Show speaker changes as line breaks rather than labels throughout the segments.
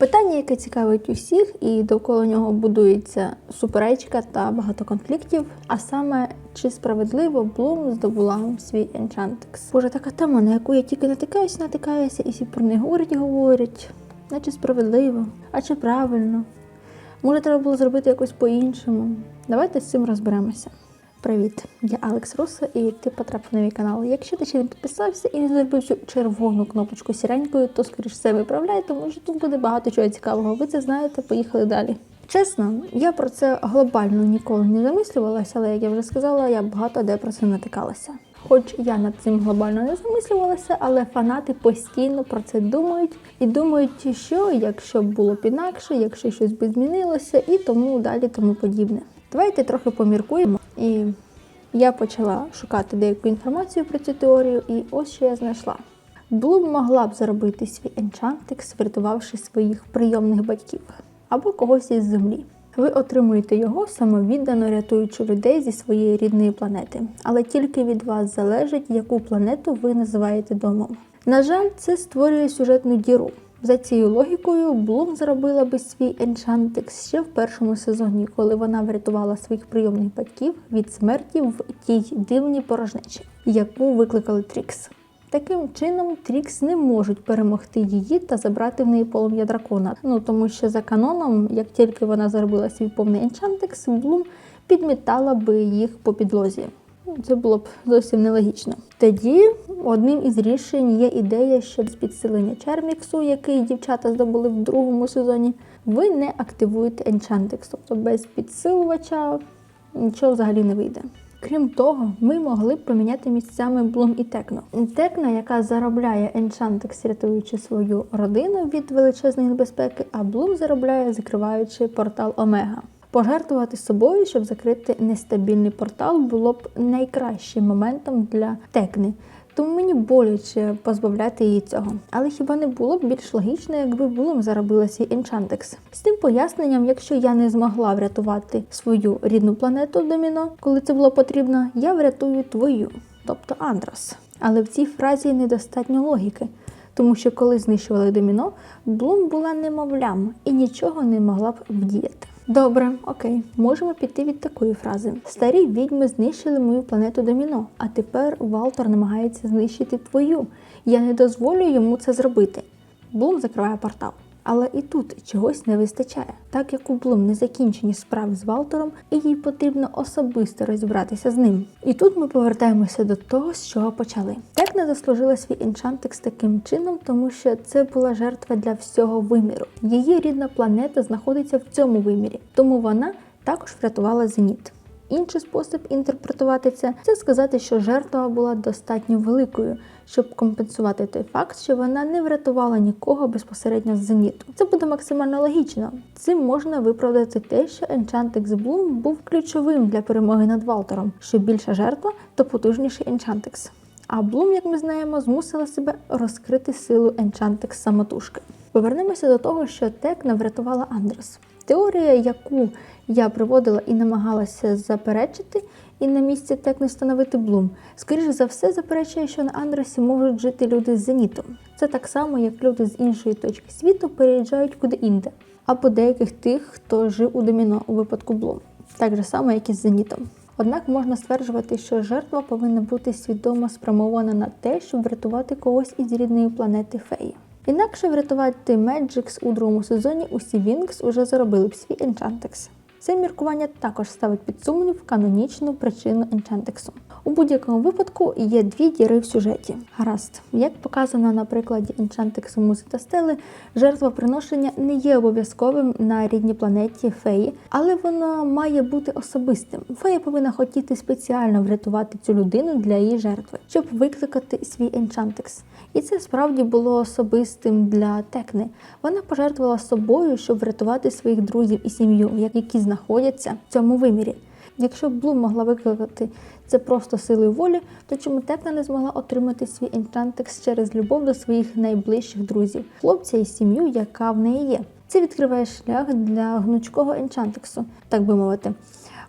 Питання, яке цікавить усіх, і довкола нього будується суперечка та багато конфліктів. А саме, чи справедливо Блум здобула свій Enchantix? Боже, така тема, на яку я тільки натикаюся, натикаюся, і всі про неї говорять говорять. Наче справедливо, а чи правильно? Може, треба було зробити якось по-іншому. Давайте з цим розберемося. Привіт, я Алекс Руссо, і ти потрапив на мій канал. Якщо ти ще не підписався і не зробив цю червону кнопочку сіренькою, то скоріш все виправляй, тому що тут буде багато чого цікавого. Ви це знаєте, поїхали далі. Чесно, я про це глобально ніколи не замислювалася, але як я вже сказала, я багато де про це натикалася. Хоч я над цим глобально не замислювалася, але фанати постійно про це думають і думають, що якщо б було б інакше, якщо щось би змінилося, і тому далі тому подібне. Давайте трохи поміркуємо. І я почала шукати деяку інформацію про цю теорію, і ось що я знайшла. Блум могла б заробити свій енчантикс, врятувавши своїх прийомних батьків або когось із землі. Ви отримуєте його самовіддано рятуючи людей зі своєї рідної планети, але тільки від вас залежить, яку планету ви називаєте домом. На жаль, це створює сюжетну діру. За цією логікою, Блум заробила би свій Enchantix ще в першому сезоні, коли вона врятувала своїх прийомних батьків від смерті в тій дивній порожнечі, яку викликали Трікс. Таким чином, Трікс не можуть перемогти її та забрати в неї полум'я дракона. Ну тому що за каноном, як тільки вона заробила свій повний Enchantix, Блум підмітала би їх по підлозі. Це було б зовсім нелогічно. Тоді одним із рішень є ідея, що з підсилення Черміксу, який дівчата здобули в другому сезоні, ви не активуєте Enchantix, тобто без підсилувача нічого взагалі не вийде. Крім того, ми могли б поміняти місцями Блум і Текно. Текна, яка заробляє Enchantix, рятуючи свою родину від величезної небезпеки, а Блум заробляє, закриваючи портал Омега. Пожертвувати собою, щоб закрити нестабільний портал, було б найкращим моментом для Текни. Тому мені боляче позбавляти її цього. Але хіба не було б більш логічно, якби Блум заробила свій Enchantix? З тим поясненням, якщо я не змогла врятувати свою рідну планету Доміно, коли це було потрібно, я врятую твою, тобто Андрос. Але в цій фразі недостатньо логіки. Тому що коли знищували доміно, Блум була немовлям і нічого не могла б вдіяти. Добре, окей, можемо піти від такої фрази. Старі відьми знищили мою планету доміно, а тепер Валтор намагається знищити твою. Я не дозволю йому це зробити. Блум закриває портал. Але і тут чогось не вистачає, так як у Блум не закінчені справи з Валтором, і їй потрібно особисто розібратися з ним. І тут ми повертаємося до того, з чого почали. Так не заслужила свій енчантикс таким чином, тому що це була жертва для всього виміру. Її рідна планета знаходиться в цьому вимірі, тому вона також врятувала Зеніт. Інший спосіб інтерпретувати це це сказати, що жертва була достатньо великою, щоб компенсувати той факт, що вона не врятувала нікого безпосередньо з зеніту. Це буде максимально логічно. Цим можна виправдати те, що Enchantrix Bloom був ключовим для перемоги над Валтором. Що більша жертва, то потужніший Enchantrix. А Блум, як ми знаємо, змусила себе розкрити силу Enchantrix самотужки. Повернемося до того, що Текна врятувала Андрес. Теорія, яку я приводила і намагалася заперечити, і на місці Текни встановити Блум, скоріше за все, заперечує, що на Андресі можуть жити люди з зенітом. Це так само, як люди з іншої точки світу переїжджають куди-інде, або деяких тих, хто жив у доміно у випадку Блум, так же само, як і з зенітом. Однак можна стверджувати, що жертва повинна бути свідомо спрямована на те, щоб врятувати когось із рідної планети Феї. Інакше врятувати Меджикс у другому сезоні усі Вінкс уже заробили б свій Енчантекс. Це міркування також ставить під сумнів канонічну причину Енчантексу. У будь-якому випадку є дві діри в сюжеті. Гаразд, як показано на прикладі Енчантексу Музи та Стели, жертвоприношення не є обов'язковим на рідній планеті Феї, але воно має бути особистим. Фея повинна хотіти спеціально врятувати цю людину для її жертви, щоб викликати свій Енчантекс. І це справді було особистим для Текни. Вона пожертвувала собою, щоб врятувати своїх друзів і сім'ю, які знаходяться в цьому вимірі. Якщо б Блум могла викликати це просто силою волі, то чому Текна не змогла отримати свій енчантекс через любов до своїх найближчих друзів, хлопця і сім'ю, яка в неї є. Це відкриває шлях для гнучкого енчантексу, так би мовити.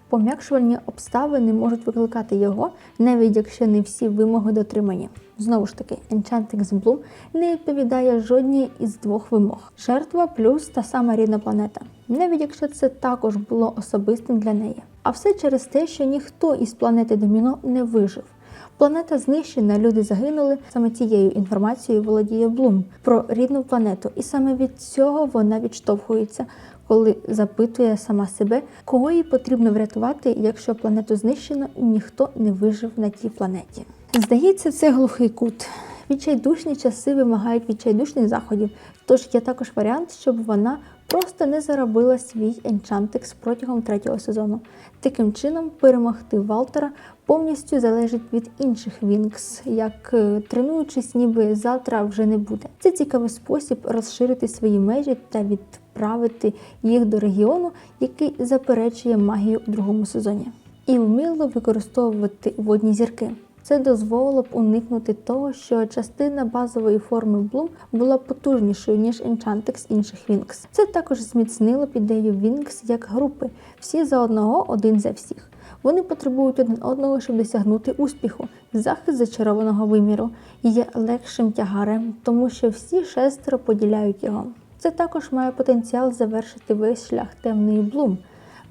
Пом'якшувальні обставини можуть викликати його, навіть якщо не всі вимоги дотримані. Знову ж таки, Enchantrix Bloom не відповідає жодній із двох вимог: жертва плюс та сама рідна планета, навіть якщо це також було особистим для неї. А все через те, що ніхто із планети Доміно не вижив. Планета знищена, люди загинули. Саме цією інформацією володіє Блум про рідну планету, і саме від цього вона відштовхується, коли запитує сама себе, кого їй потрібно врятувати, якщо планету знищено і ніхто не вижив на тій планеті. Здається, це глухий кут. Відчайдушні часи вимагають відчайдушних заходів, тож є також варіант, щоб вона просто не заробила свій Енчантекс протягом третього сезону. Таким чином, перемогти Валтера повністю залежить від інших Вінкс, як е, тренуючись, ніби завтра вже не буде. Це цікавий спосіб розширити свої межі та відправити їх до регіону, який заперечує магію у другому сезоні, і вміло використовувати водні зірки. Це дозволило б уникнути того, що частина базової форми Bloom була потужнішою, ніж Enchantrix інших Wings. Це також зміцнило б ідею Wings як групи, всі за одного, один за всіх. Вони потребують один одного, щоб досягнути успіху. Захист зачарованого виміру є легшим тягарем, тому що всі шестеро поділяють його. Це також має потенціал завершити весь шлях темної Блум.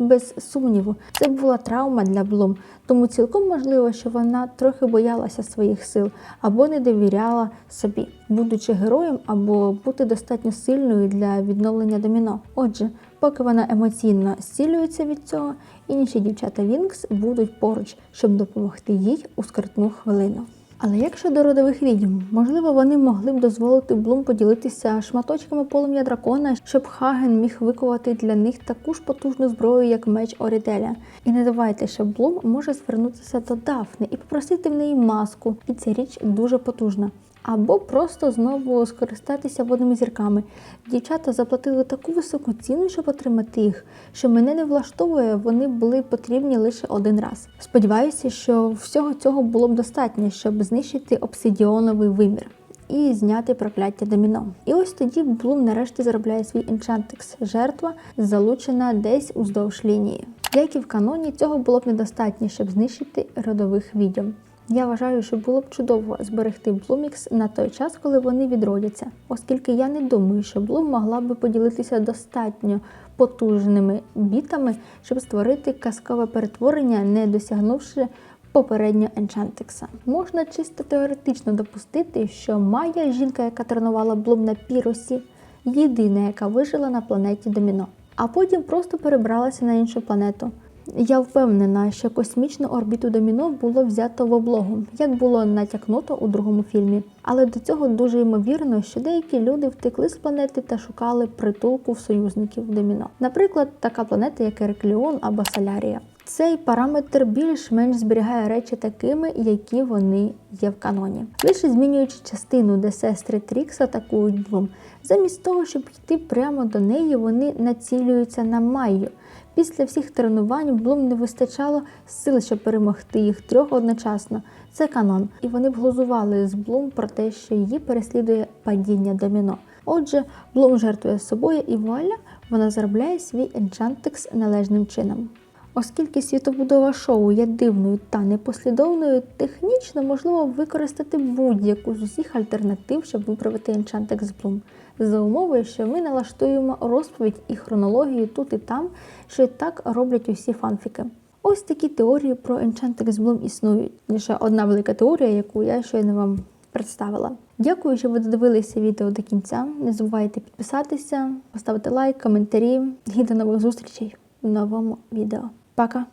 Без сумніву, це була травма для Блум, тому цілком можливо, що вона трохи боялася своїх сил або не довіряла собі, будучи героєм або бути достатньо сильною для відновлення доміно. Отже, поки вона емоційно зцілюється від цього, інші дівчата Вінкс будуть поруч, щоб допомогти їй у скритну хвилину. Але як щодо родових відьм, можливо, вони могли б дозволити Блум поділитися шматочками полум'я дракона, щоб Хаген міг викувати для них таку ж потужну зброю, як меч Оріделя. І не давайте, що Блум може звернутися до Дафни і попросити в неї маску, і ця річ дуже потужна. Або просто знову скористатися водними зірками. Дівчата заплатили таку високу ціну, щоб отримати їх, що мене не влаштовує, вони були потрібні лише один раз. Сподіваюся, що всього цього було б достатньо, щоб знищити обсидіоновий вимір. І зняти прокляття доміно. І ось тоді Блум нарешті заробляє свій Енчантекс. Жертва залучена десь уздовж лінії. Як і в каноні, цього було б недостатньо, щоб знищити родових відьом. Я вважаю, що було б чудово зберегти Блумікс на той час, коли вони відродяться, оскільки я не думаю, що Блум могла би поділитися достатньо потужними бітами, щоб створити казкове перетворення, не досягнувши попередньо Енчантекса. Можна чисто теоретично допустити, що Майя, жінка, яка тренувала Блум на піросі, єдина, яка вижила на планеті Доміно, а потім просто перебралася на іншу планету. Я впевнена, що космічну орбіту доміно було взято в облогу, як було натякнуто у другому фільмі. Але до цього дуже ймовірно, що деякі люди втекли з планети та шукали притулку в союзників доміно. Наприклад, така планета, як Ерекліон або Солярія. Цей параметр більш-менш зберігає речі такими, які вони є в каноні. Лише змінюючи частину, де сестри Трікс атакують Блум, замість того, щоб йти прямо до неї, вони націлюються на Майю. Після всіх тренувань Блум не вистачало сил, щоб перемогти їх трьох одночасно. Це канон, і вони б глузували з Блум про те, що її переслідує падіння доміно. Отже, Блум жертвує собою і вуаля, вона заробляє свій енчантекс належним чином. Оскільки світобудова шоу є дивною та непослідовною, технічно можливо використати будь-яку з усіх альтернатив, щоб виправити Enchantex Bloom, за умови, що ми налаштуємо розповідь і хронологію тут і там, що і так роблять усі фанфіки. Ось такі теорії про Enchantex Bloom існують. Лише одна велика теорія, яку я щойно вам представила. Дякую, що ви додивилися відео до кінця. Не забувайте підписатися, поставити лайк, коментарі і до нових зустрічей в новому відео. Paca.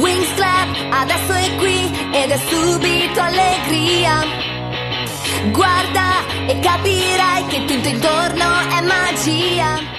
Wings Club adesso è qui ed è subito allegria. Guarda e capirai che tutto intorno è magia.